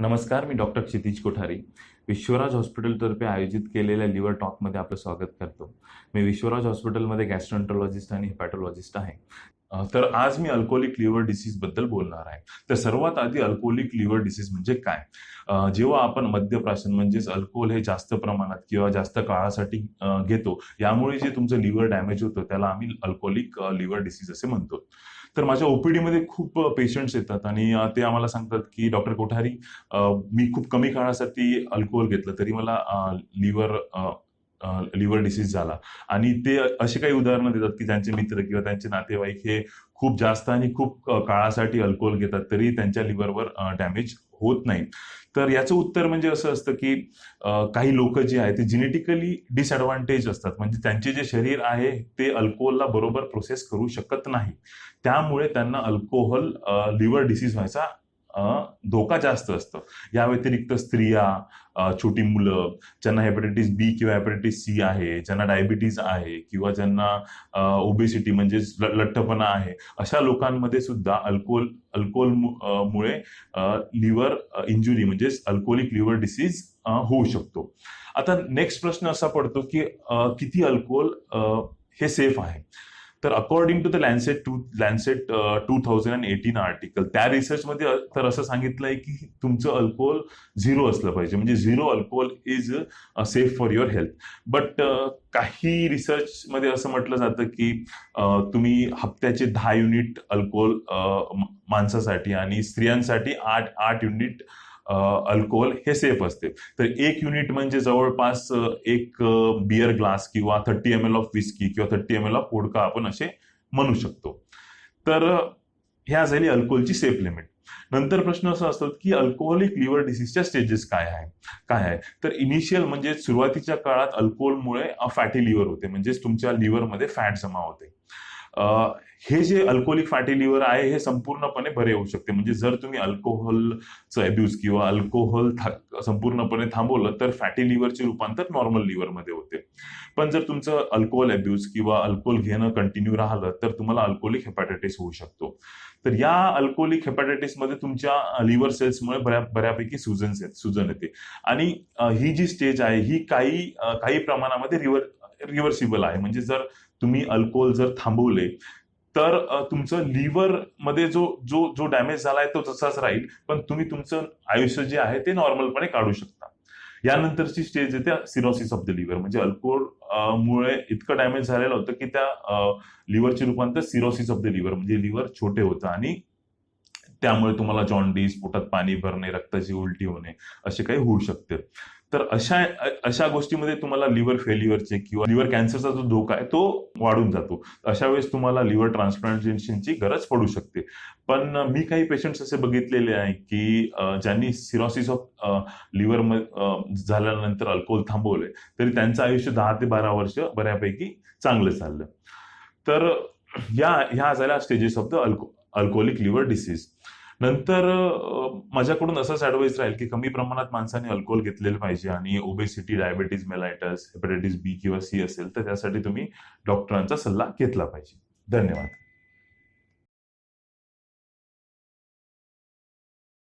नमस्कार मी डॉक्टर क्षितिज कोठारी. विश्वराज हॉस्पिटलतर्फे आयोजित केलेल्या लिव्हर टॉकमध्ये आपलं स्वागत करतो. मी विश्वराज हॉस्पिटलमध्ये गॅस्ट्रॉन्टॉलॉजिस्ट आणि हिपॅटोलॉजिस्ट आहे. तर आज मी अल्कोहोलिक लिव्हर डिसीजबद्दल बोलणार आहे. तर सर्वात आधी अल्कोहोलिक लिव्हर डिसीज म्हणजे काय? जेव्हा आपण मद्यप्राशन म्हणजेच अल्कोहोल हे जास्त प्रमाणात किंवा जास्त काळासाठी घेतो यामुळे जे तुमचं लिव्हर डॅमेज होतं त्याला आम्ही अल्कोहोलिक लिव्हर डिसीज असे म्हणतो. तर माझ्या ओपीडीमध्ये खूप पेशंट्स येतात आणि ते आम्हाला सांगतात की डॉक्टर कोठारी मी खूप कमी काळासाठी अल्कोहोल घेतलं तरी मला लिव्हर लिव्हर डिसीज झाला. आणि ते असे काही उदाहरणं देतात की त्यांचे मित्र किंवा त्यांचे नातेवाईक हे खूप जास्त आणि खूप काळासाठी अल्कोहोल घेतात तरी त्यांच्या लिव्हरवर डॅमेज होत नाही. तर याचं उत्तर म्हणजे असं असतं की काही लोक जे आहेत ते जेनेटिकली डिसएडव्हान्टेज असतात. म्हणजे त्यांचे जे शरीर आहे ते अल्कोहोलला बरोबर प्रोसेस करू शकत नाही. त्यामुळे त्यांना अल्कोहोल लिव्हर डिसीज व्हायचा धोका जास्त असतो. या व्यतिरिक्त स्त्रिया छोटी मुलं ज्यांना हेपॅटायटिस बी किंवा हेपॅटायटिस सी आहे ज्यांना डायबिटीज आहे किंवा ज्यांना ओबेसिटी म्हणजे लठ्ठपणा आहे अशा लोकांमध्ये सुद्धा अल्कोहोल अल्कोहोल मुळे लिव्हर इंजुरी म्हणजेच अल्कोहोलिक लिव्हर डिसीज होऊ शकतो. आता नेक्स्ट प्रश्न असा पडतो की किती अल्कोहोल हे सेफ आहे? तर according to the Lancet two Lancet two thousand and eighteen article त्या रिसर्चमध्ये तर असं सांगितलंय की तुमचं अल्कोहोल झिरो असलं पाहिजे. म्हणजे zero alcohol is safe for your health but काही रिसर्चमध्ये असं म्हटलं जातं की तुम्ही हप्त्याचे दहा युनिट अल्कोहोल माणसासाठी आणि स्त्रियांसाठी आठ आठ युनिट अल्कोहोल हे सेफ असते. तर एक युनिट म्हणजे जवळपास एक बियर ग्लास किंवा thirty M L of whisky किंवा thirty M L of vodka आपण असे म्हणू शकतो. तर ह्या झाली अल्कोहोलची सेफ लिमिट नंतर प्रश्न असा असतो की अल्कोहोलिक लिव्हर डिसीजच्या स्टेजेस काय आहे? काय आहे? तर इनिशियल म्हणजे सुरुवातीच्या काळात अल्कोहोलमुळे फॅटी लिव्हर होते. म्हणजेच तुमच्या लिव्हरमध्ये फॅट जमा होते. हे जे अल्कोहोलिक फॅटी लिव्हर आहे हे संपूर्णपणे बरे होऊ शकते. म्हणजे जर तुम्ही अल्कोहोलचं अब्यूज किंवा अल्कोहोल था- संपूर्णपणे थांबवलं तर फॅटी लिव्हरचे रूपांतर नॉर्मल लिव्हरमध्ये होते. पण जर तुमचं अल्कोहोल अब्यूज किंवा अल्कोहोल घेणं कंटिन्यू राहिलं तर तुम्हाला अल्कोहोलिक हेपॅटायटिस होऊ शकतो. तर या अल्कोहोलिक हेपॅटायटिसमध्ये तुमच्या लिव्हर सेल्समुळे बऱ्या बऱ्यापैकी सुजन सुजन येते. आणि ही जी स्टेज आहे ही काही काही प्रमाणामध्ये रिव्हर रिव्हर्सिबल आहे. म्हणजे जर तुम्ही अल्कोहोल जर थांबवले तर तुमचं लिव्हरमध्ये जो जो जो डॅमेज झालाय तो तसाच राहील पण तुम्ही तुमचं आयुष्य जे आहे ते नॉर्मलपणे काढू शकता. यानंतरची स्टेज येते सिरोसिस ऑफ द लिव्हर म्हणजे अल्कोहोल मुळे इतकं डॅमेज झालेलं होतं की त्या लिव्हरचे रूपांतर सिरोसिस ऑफ द लिव्हर म्हणजे लिव्हर छोटे होतं आणि त्यामुळे तुम्हाला जॉन्डिस पोटात पाणी भरणे रक्ताची उलटी होणे असे काही होऊ शकते. तर अशा अशा गोष्टीमध्ये तुम्हाला लिव्हर फेल्युअरचे किंवा लिव्हर कॅन्सरचा जो धोका आहे तो वाढून जातो. अशा वेळेस तुम्हाला लिव्हर ट्रान्सप्लांटेशनची गरज पडू शकते. पण मी काही पेशंट्स असे बघितलेले आहे की ज्यांनी सिरोसिस ऑफ लिव्हर झाल्यानंतर अल्कोहोल थांबवले तरी त्यांचं आयुष्य दहा ते बारा वर्ष बऱ्यापैकी चांगलं चाललं. तर या ह्या झाल्या stages of the alco alcoholic liver disease नंतर माझ्याकडून असंच ऍडवाइस राहील की कमी प्रमाणात माणसाने अल्कोहोल घेतलेलं पाहिजे आणि obesity diabetes mellitus hepatitis B किंवा सी असेल तर त्यासाठी तुम्ही डॉक्टरांचा सल्ला घेतला पाहिजे. धन्यवाद.